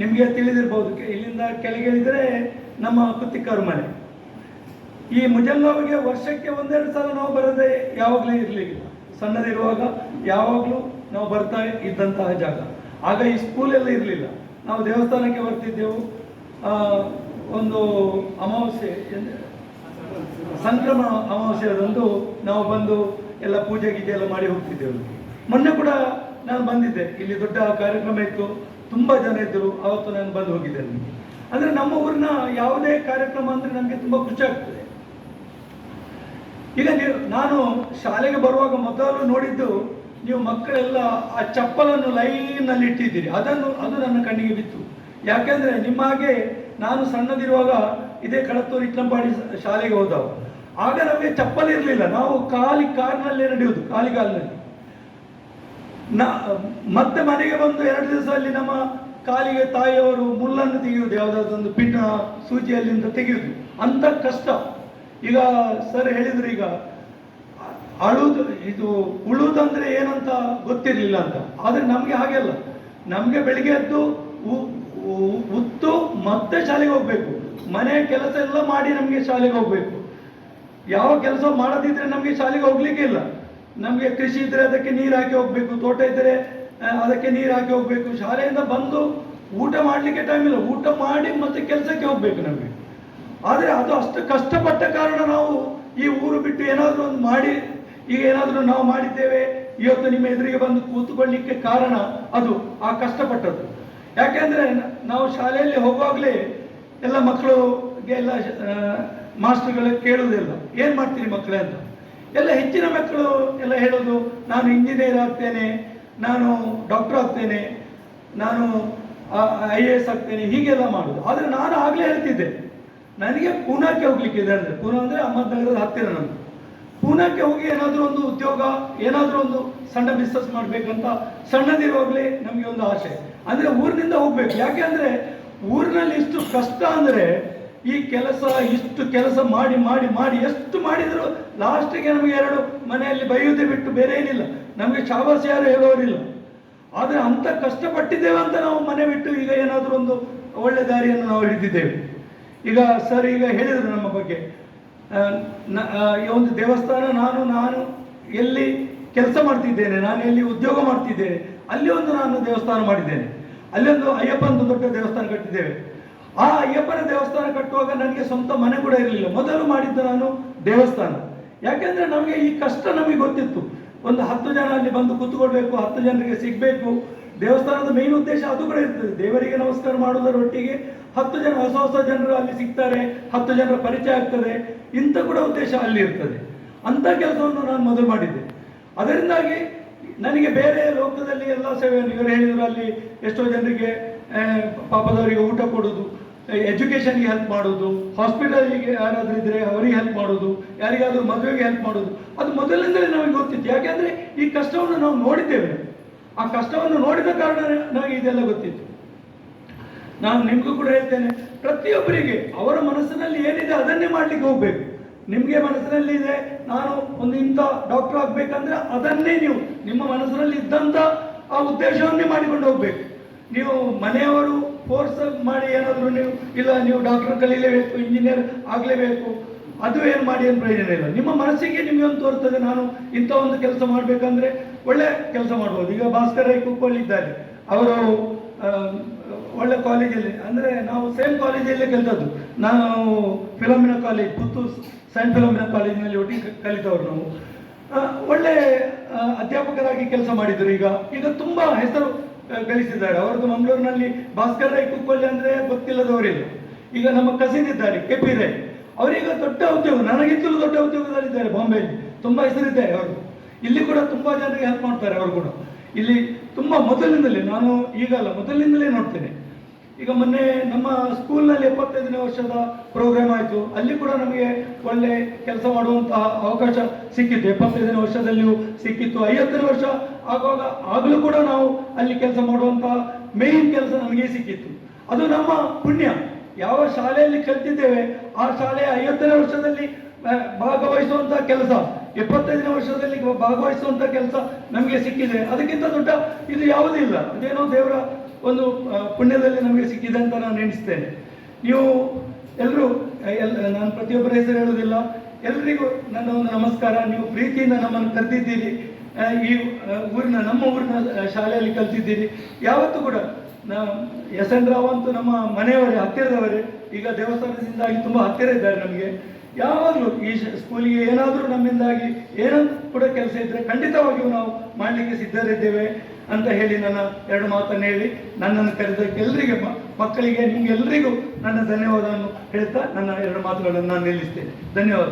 ನಿಮಗೆ ತಿಳಿದಿರ್ಬೋದು. ಇಲ್ಲಿಂದ ಕೆಳಗೆ ಇಳಿದ್ರೆ ನಮ್ಮ ಕುತ್ತಿಕ್ಕಾರು ಮನೆ. ಈ ಮುಜಂಗಾವಿಗೆ ವರ್ಷಕ್ಕೆ ಒಂದೆರಡು ಸಲ ನಾವು ಬರದೆ ಯಾವಾಗಲೂ ಇರಲಿಲ್ಲ. ಸಣ್ಣದಿರುವಾಗ ಯಾವಾಗಲೂ ನಾವು ಬರ್ತಾ ಇದ್ದಂತಹ ಜಾಗ. ಆಗ ಈ ಸ್ಕೂಲ್ ಎಲ್ಲ ಇರಲಿಲ್ಲ. ನಾವು ದೇವಸ್ಥಾನಕ್ಕೆ ಬರ್ತಿದ್ದೆವು. ಒಂದು ಅಮಾವಾಸ್ಯೆ ಸಂಕ್ರಮ ಸಂಕ್ರಮಣ ಅಮಾವಾಸ್ಯದಂದು ನಾವು ಬಂದು ಎಲ್ಲ ಪೂಜೆ ಗೀಜೆ ಎಲ್ಲ ಮಾಡಿ ಹೋಗ್ತಿದ್ದೆವು. ಮೊನ್ನೆ ಕೂಡ ನಾನು ಬಂದಿದ್ದೆ. ಇಲ್ಲಿ ದೊಡ್ಡ ಕಾರ್ಯಕ್ರಮ ಇತ್ತು. ತುಂಬ ಜನ ಇದ್ದರು, ಅವತ್ತು ನಾನು ಬಂದು ಹೋಗಿದ್ದೇನೆ. ಅಂದರೆ ನಮ್ಮ ಊರಿನ ಯಾವುದೇ ಕಾರ್ಯಕ್ರಮ ಅಂದರೆ ನನಗೆ ತುಂಬ ಖುಷಿ ಆಗ್ತದೆ. ಈಗ ನೀವು, ನಾನು ಶಾಲೆಗೆ ಬರುವಾಗ ಮೊದಲು ನೋಡಿದ್ದು, ನೀವು ಮಕ್ಕಳೆಲ್ಲ ಆ ಚಪ್ಪಲನ್ನು ಲೈನಲ್ಲಿ ಇಟ್ಟಿದ್ದೀರಿ. ಅದನ್ನು, ಅದು ನನ್ನ ಕಣ್ಣಿಗೆ ಬಿತ್ತು. ಯಾಕೆಂದ್ರೆ ನಿಮ್ಮ ಹಾಗೆ ನಾನು ಸಣ್ಣದಿರುವಾಗ ಇದೇ ಕಳತ್ತೂರು ಇಟ್ಲಂಬಾಡಿ ಶಾಲೆಗೆ ಹೋದವು. ಆಗ ನಮಗೆ ಚಪ್ಪಲಿ ಇರಲಿಲ್ಲ. ನಾವು ಖಾಲಿ ಕಾರ್ನಲ್ಲೇ ನಡೆಯುವುದು, ಖಾಲಿ ಕಾಲಿನಲ್ಲಿ. ನಾ, ಮತ್ತೆ ಮನೆಗೆ ಬಂದು ಎರಡು ದಿವಸ ಅಲ್ಲಿ ನಮ್ಮ ಕಾಲಿಗೆ ತಾಯಿಯವರು ಮುಳ್ಳನ್ನು ತೆಗೆಯುವುದು ಯಾವುದಾದ್ರೊಂದು ಪಿನ್ನ ಸೂಜಿಯಲ್ಲಿಂದ ತೆಗೆಯುವುದು. ಅಂತ ಕಷ್ಟ. ಈಗ ಸರ್ ಹೇಳಿದ್ರು ಈಗ, ಅಳುದು, ಇದು ಉಳುವುದಂದ್ರೆ ಏನಂತ ಗೊತ್ತಿರಲಿಲ್ಲ ಅಂತ. ಆದರೆ ನಮಗೆ ಹಾಗೆಲ್ಲ ನಮಗೆ ಬೆಳಿಗ್ಗೆ ಎದ್ದು ಉತ್ತು ಮತ್ತೆ ಶಾಲೆಗೆ ಹೋಗ್ಬೇಕು. ಮನೆ ಕೆಲಸ ಎಲ್ಲ ಮಾಡಿ ನಮಗೆ ಶಾಲೆಗೆ ಹೋಗ್ಬೇಕು. ಯಾವ ಕೆಲಸ ಮಾಡದಿದ್ರೆ ನಮಗೆ ಶಾಲೆಗೆ ಹೋಗ್ಲಿಕ್ಕೆ ಇಲ್ಲ. ನಮಗೆ ಕೃಷಿ ಇದ್ರೆ ಅದಕ್ಕೆ ನೀರು ಹಾಕಿ ಹೋಗ್ಬೇಕು, ತೋಟ ಇದ್ರೆ ಅದಕ್ಕೆ ನೀರು ಹಾಕಿ ಹೋಗ್ಬೇಕು. ಶಾಲೆಯಿಂದ ಬಂದು ಊಟ ಮಾಡಲಿಕ್ಕೆ ಟೈಮ್ ಇಲ್ಲ. ಊಟ ಮಾಡಿ ಮತ್ತೆ ಕೆಲಸಕ್ಕೆ ಹೋಗ್ಬೇಕು ನಮಗೆ. ಆದರೆ ಅದು ಅಷ್ಟು ಕಷ್ಟಪಟ್ಟ ಕಾರಣ ನಾವು ಈ ಊರು ಬಿಟ್ಟು ಏನಾದರೂ ಒಂದು ಮಾಡಿ, ಈಗ ಏನಾದರೂ ನಾವು ಮಾಡಿದ್ದೇವೆ, ಇವತ್ತು ನಿಮ್ಮ ಎದುರಿಗೆ ಬಂದು ಕೂತ್ಕೊಳ್ಳಿಕ್ಕೆ ಕಾರಣ ಅದು, ಆ ಕಷ್ಟಪಟ್ಟದ್ದು. ಯಾಕೆಂದ್ರೆ ನಾವು ಶಾಲೆಯಲ್ಲಿ ಹೋಗುವಾಗಲೇ ಎಲ್ಲ ಮಕ್ಕಳಿಗೆ ಎಲ್ಲ ಮಾಸ್ಟರ್ಗಳು ಕೇಳುವುದಿಲ್ಲ. ಏನು ಮಾಡ್ತೀರಿ ಮಕ್ಕಳೇ ಅಂತ? ಎಲ್ಲ ಹೆಚ್ಚಿನ ಮಕ್ಕಳು ಎಲ್ಲ ಹೇಳೋದು, ನಾನು ಇಂಜಿನಿಯರ್ ಆಗ್ತೇನೆ, ನಾನು ಡಾಕ್ಟರ್ ಆಗ್ತೇನೆ, ನಾನು ಐ ಎ ಎಸ್ ಆಗ್ತೇನೆ, ಹೀಗೆಲ್ಲ ಮಾಡೋದು. ಆದರೆ ನಾನು ಆಗಲೇ ಹೇಳ್ತಿದ್ದೆ, ನನಗೆ ಪೂನಾಕ್ಕೆ ಹೋಗ್ಲಿಕ್ಕೆ ಇದೆ ಅಂದರೆ, ಪೂನಾ ಅಂದರೆ ಅಹಮದ್ನಗರದ ಹತ್ತಿರ ನಾನು ಪೂನಾಕ್ಕೆ ಹೋಗಿ ಏನಾದರೂ ಒಂದು ಉದ್ಯೋಗ, ಏನಾದರೂ ಒಂದು ಸಣ್ಣ ಬಿಸ್ನೆಸ್ ಮಾಡಬೇಕಂತ ಸಣ್ಣದಿರುವಾಗಲೇ ನಮಗೆ ಒಂದು ಆಸೆ. ಅಂದರೆ ಊರಿನಿಂದ ಹೋಗ್ಬೇಕು. ಯಾಕೆ ಅಂದರೆ ಊರಿನಲ್ಲಿ ಇಷ್ಟು ಕಷ್ಟ ಅಂದರೆ ಈ ಕೆಲಸ, ಇಷ್ಟು ಕೆಲಸ ಮಾಡಿ ಮಾಡಿ ಮಾಡಿ, ಎಷ್ಟು ಮಾಡಿದರೂ ಲಾಸ್ಟಿಗೆ ನಮಗೆ ಎರಡು ಮನೆಯಲ್ಲಿ ಬೈಯುವುದೇ ಬಿಟ್ಟು ಬೇರೆ ಏನಿಲ್ಲ. ನಮಗೆ ಶಾಬಾಸ್ ಯಾರು ಹೇಳೋರಿಲ್ಲ. ಆದರೆ ಅಂತ ಕಷ್ಟಪಟ್ಟಿದ್ದೇವೆ ಅಂತ ನಾವು ಮನೆ ಬಿಟ್ಟು ಈಗ ಏನಾದರೂ ಒಂದು ಒಳ್ಳೆ ದಾರಿಯನ್ನು ನಾವು ಹಿಡಿದಿದ್ದೇವೆ. ಈಗ ಸರ್, ಈಗ ಹೇಳಿದರು ನಮ್ಮ ಬಗ್ಗೆ. ಈ ಒಂದು ದೇವಸ್ಥಾನ ನಾನು ನಾನು ಎಲ್ಲಿ ಕೆಲಸ ಮಾಡ್ತಿದ್ದೇನೆ, ನಾನು ಎಲ್ಲಿ ಉದ್ಯೋಗ ಮಾಡ್ತಿದ್ದೇನೆ, ಅಲ್ಲಿ ಒಂದು ನಾನು ದೇವಸ್ಥಾನ ಮಾಡಿದ್ದೇನೆ. ಅಲ್ಲಿ ಒಂದು ಅಯ್ಯಪ್ಪನ ದೊಡ್ಡ ದೇವಸ್ಥಾನ ಕಟ್ಟಿದ್ದೇವೆ. ಆ ಅಯ್ಯಪ್ಪನ ದೇವಸ್ಥಾನ ಕಟ್ಟುವಾಗ ನನಗೆ ಸ್ವಂತ ಮನೆ ಕೂಡ ಇರಲಿಲ್ಲ. ಮೊದಲು ಮಾಡಿದ್ದು ನಾನು ದೇವಸ್ಥಾನ. ಯಾಕೆಂದ್ರೆ ನಮಗೆ ಈ ಕಷ್ಟ ನಮಗೆ ಗೊತ್ತಿತ್ತು. ಒಂದು ಹತ್ತು ಜನ ಅಲ್ಲಿ ಬಂದು ಕೂತ್ಕೊಳ್ಬೇಕು, ಹತ್ತು ಜನರಿಗೆ ಸಿಗಬೇಕು. ದೇವಸ್ಥಾನದ ಮೇನ್ ಉದ್ದೇಶ ಅದು ಕೂಡ ಇರ್ತದೆ. ದೇವರಿಗೆ ನಮಸ್ಕಾರ ಮಾಡುವುದರ ಒಟ್ಟಿಗೆ ಹತ್ತು ಜನ, ಹೊಸ ಹೊಸ ಜನರು ಅಲ್ಲಿ ಸಿಗ್ತಾರೆ, ಹತ್ತು ಜನರ ಪರಿಚಯ ಆಗ್ತದೆ. ಇಂಥ ಕೂಡ ಉದ್ದೇಶ ಅಲ್ಲಿ ಇರ್ತದೆ. ಅಂಥ ಕೆಲಸವನ್ನು ನಾನು ಮೊದಲು ಮಾಡಿದ್ದೆ. ಅದರಿಂದಾಗಿ ನನಗೆ ಬೇರೆ ಲೋಕದಲ್ಲಿ ಎಲ್ಲ ಸೇವೆಯನ್ನು, ಇವರು ಹೇಳಿದ್ರು ಅಲ್ಲಿ ಎಷ್ಟೋ ಜನರಿಗೆ ಪಾಪದವರಿಗೆ ಊಟ ಕೊಡೋದು. ಎಜುಕೇಷನ್ಗೆ ಹೆಲ್ಪ್ ಮಾಡೋದು ಹಾಸ್ಪಿಟಲ್ಗೆ ಯಾರಾದರೂ ಇದ್ರೆ ಅವರಿಗೆ ಹೆಲ್ಪ್ ಮಾಡೋದು, ಯಾರಿಗಾದ್ರೂ ಮದುವೆಗೆ ಹೆಲ್ಪ್ ಮಾಡೋದು. ಅದು ಮೊದಲಿಂದಲೇ ನಮಗೆ ಗೊತ್ತಿತ್ತು. ಯಾಕೆಂದ್ರೆ ಈ ಕಷ್ಟವನ್ನು ನಾವು ನೋಡಿದ್ದೇವೆ. ಆ ಕಷ್ಟವನ್ನು ನೋಡಿದ ಕಾರಣ ನನಗೆ ಇದೆಲ್ಲ ಗೊತ್ತಿತ್ತು. ನಾನು ನಿಮಗೂ ಕೂಡ ಹೇಳ್ತೇನೆ, ಪ್ರತಿಯೊಬ್ಬರಿಗೆ ಅವರ ಮನಸ್ಸಿನಲ್ಲಿ ಏನಿದೆ ಅದನ್ನೇ ಮಾಡ್ಲಿಕ್ಕೆ ಹೋಗ್ಬೇಕು. ನಿಮಗೆ ಮನಸ್ಸಿನಲ್ಲಿ ಇದೆ, ನಾನು ಒಂದು ಇಂಥ ಡಾಕ್ಟರ್ ಆಗ್ಬೇಕಂದ್ರೆ ಅದನ್ನೇ ನೀವು ನಿಮ್ಮ ಮನಸ್ಸಿನಲ್ಲಿ ಇದ್ದಂಥ ಆ ಉದ್ದೇಶವನ್ನೇ ಮಾಡಿಕೊಂಡು ಹೋಗ್ಬೇಕು. ನೀವು ಮನೆಯವರು ಫೋರ್ಸ್ ಮಾಡಿ ಏನಾದರೂ ನೀವು, ಇಲ್ಲ ನೀವು ಡಾಕ್ಟರ್ ಕಲೀಲೇಬೇಕು ಇಂಜಿನಿಯರ್ ಆಗಲೇಬೇಕು, ಅದು ಏನು ಮಾಡಿ ಏನು ಪ್ರಯೋಜನ ಇಲ್ಲ. ನಿಮ್ಮ ಮನಸ್ಸಿಗೆ ನಿಮಗೊಂದು ತೋರ್ತದೆ, ನಾನು ಇಂಥ ಒಂದು ಕೆಲಸ ಮಾಡಬೇಕಂದ್ರೆ ಒಳ್ಳೆ ಕೆಲಸ ಮಾಡ್ಬೋದು. ಈಗ ಭಾಸ್ಕರ್ ರೈ ಕುಕ್ಕೊಳ್ಳಿದ್ದಾರೆ ಅವರು ಒಳ್ಳೆ ಕಾಲೇಜಲ್ಲಿ ಅಂದರೆ ನಾವು ಸೇಮ್ ಕಾಲೇಜಲ್ಲೇ ಕಲಿತದ್ದು. ನಾನು Philomena college Puttur saint Philomena ಕಾಲೇಜಿನಲ್ಲಿ ಒಟ್ಟಿಗೆ ಕಲಿತವ್ರು ನಾವು. ಒಳ್ಳೆ ಅಧ್ಯಾಪಕರಾಗಿ ಕೆಲಸ ಮಾಡಿದರು ಈಗ. ಈಗ ತುಂಬ ಹೆಸರು ಗಳಿಸಿದ್ದಾರೆ ಅವರದ್ದು ಮಂಗಳೂರಿನಲ್ಲಿ ಭಾಸ್ಕರ್ ರೈ ಕುಕ್ಕೊಳ್ಳಿ ಅಂದ್ರೆ ಗೊತ್ತಿಲ್ಲದವರಿಲ್ಲ. ಈಗ ನಮ್ಮ ಕಸಿನ್ ಇದ್ದಾರೆ ಕೆ ಪಿ ರೈ. ಅವರೀಗ ದೊಡ್ಡ ಉದ್ಯೋಗ, ನನಗಿಂತಲೂ ದೊಡ್ಡ ಉದ್ಯೋಗದಲ್ಲಿದ್ದಾರೆ ಬಾಂಬೆಯಲ್ಲಿ. ತುಂಬಾ ಹೆಸರಿದ್ದಾರೆ ಅವರು. ಇಲ್ಲಿ ಕೂಡ ತುಂಬಾ ಜನರಿಗೆ ಹೆಲ್ಪ್ ಮಾಡ್ತಾರೆ ಅವರು ಕೂಡ. ಇಲ್ಲಿ ತುಂಬಾ ಮೊದಲಿಂದಲೇ ನಾನು ಈಗಲ್ಲ, ಮೊದಲಿನಿಂದಲೇ ನೋಡ್ತೇನೆ. ಈಗ ಮೊನ್ನೆ ನಮ್ಮ ಸ್ಕೂಲ್ನಲ್ಲಿ ಎಪ್ಪತ್ತೈದನೇ ವರ್ಷದ ಪ್ರೋಗ್ರಾಮ್ ಆಯಿತು. ಅಲ್ಲಿ ಕೂಡ ನಮಗೆ ಒಳ್ಳೆ ಕೆಲಸ ಮಾಡುವಂತಹ ಅವಕಾಶ ಸಿಕ್ಕಿತ್ತು. ಎಪ್ಪತ್ತೈದನೇ ವರ್ಷದಲ್ಲಿಯೂ ಸಿಕ್ಕಿತ್ತು. ಐವತ್ತನೇ ವರ್ಷ ಆಗುವಾಗ ಆಗಲೂ ಕೂಡ ನಾವು ಅಲ್ಲಿ ಕೆಲಸ ಮಾಡುವಂತಹ ಮೇನ್ ಕೆಲಸ ನಮಗೆ ಸಿಕ್ಕಿತ್ತು. ಅದು ನಮ್ಮ ಪುಣ್ಯ. ಯಾವ ಶಾಲೆಯಲ್ಲಿ ಕಲ್ತಿದ್ದೇವೆ, ಆ ಶಾಲೆಯ ಐವತ್ತನೇ ವರ್ಷದಲ್ಲಿ ಭಾಗವಹಿಸುವಂತಹ ಕೆಲಸ, ಎಪ್ಪತ್ತೈದನೇ ವರ್ಷದಲ್ಲಿ ಭಾಗವಹಿಸುವಂತಹ ಕೆಲಸ ನಮಗೆ ಸಿಕ್ಕಿದೆ. ಅದಕ್ಕಿಂತ ದೊಡ್ಡ ಇದು ಯಾವುದೂ ಇಲ್ಲ. ಅದೇನೋ ದೇವರ ಒಂದು ಪುಣ್ಯದಲ್ಲಿ ನಮಗೆ ಸಿಕ್ಕಿದೆ ಅಂತ ನಾನು ಎಣಿಸ್ತೇನೆ. ನೀವು ಎಲ್ಲರೂ ಎಲ್, ನಾನು ಪ್ರತಿಯೊಬ್ಬರ ಹೆಸರು ಹೇಳೋದಿಲ್ಲ ಎಲ್ರಿಗೂ ನನ್ನ ಒಂದು ನಮಸ್ಕಾರ. ನೀವು ಪ್ರೀತಿಯಿಂದ ನಮ್ಮನ್ನು ಕರೆದಿದ್ದೀರಿ. ಈ ಊರಿನ, ನಮ್ಮ ಊರಿನ ಶಾಲೆಯಲ್ಲಿ ಕಲ್ತಿದ್ದೀರಿ. ಯಾವತ್ತೂ ಕೂಡ ನಾ, ಎಸ್ ಎನ್ ರಾವ್ ಅಂತೂ ನಮ್ಮ ಮನೆಯವರೇ, ಹತ್ತಿರದವರೇ. ಈಗ ದೇವಸ್ಥಾನದಿಂದಾಗಿ ತುಂಬ ಹತ್ತಿರ ಇದ್ದಾರೆ ನಮಗೆ. ಯಾವಾಗಲೂ ಈ ಸ್ಕೂಲಿಗೆ ಏನಾದರೂ ನಮ್ಮಿಂದಾಗಿ ಏನೋ ಕೂಡ ಕೆಲಸ ಇದ್ದರೆ ಖಂಡಿತವಾಗಿಯೂ ನಾವು ಮಾಡಲಿಕ್ಕೆ ಸಿದ್ಧರಿದ್ದೇವೆ. ಅಂತ ಹೇಳಿ ನನ್ನ ಎರಡು ಮಾತನ್ನು ಹೇಳಿ ನನ್ನನ್ನು ಕರೆದಕ್ಕೆ ಎಲ್ಲರಿಗೆ ಮಕ್ಕಳಿಗೆ ನಿಮಗೆಲ್ಲರಿಗೂ ನನ್ನ ಧನ್ಯವಾದವನ್ನು ಹೇಳ್ತಾ ನನ್ನ ಎರಡು ಮಾತುಗಳನ್ನು ನಾನು ನಿಲ್ಲಿಸ್ತೇನೆ. ಧನ್ಯವಾದ.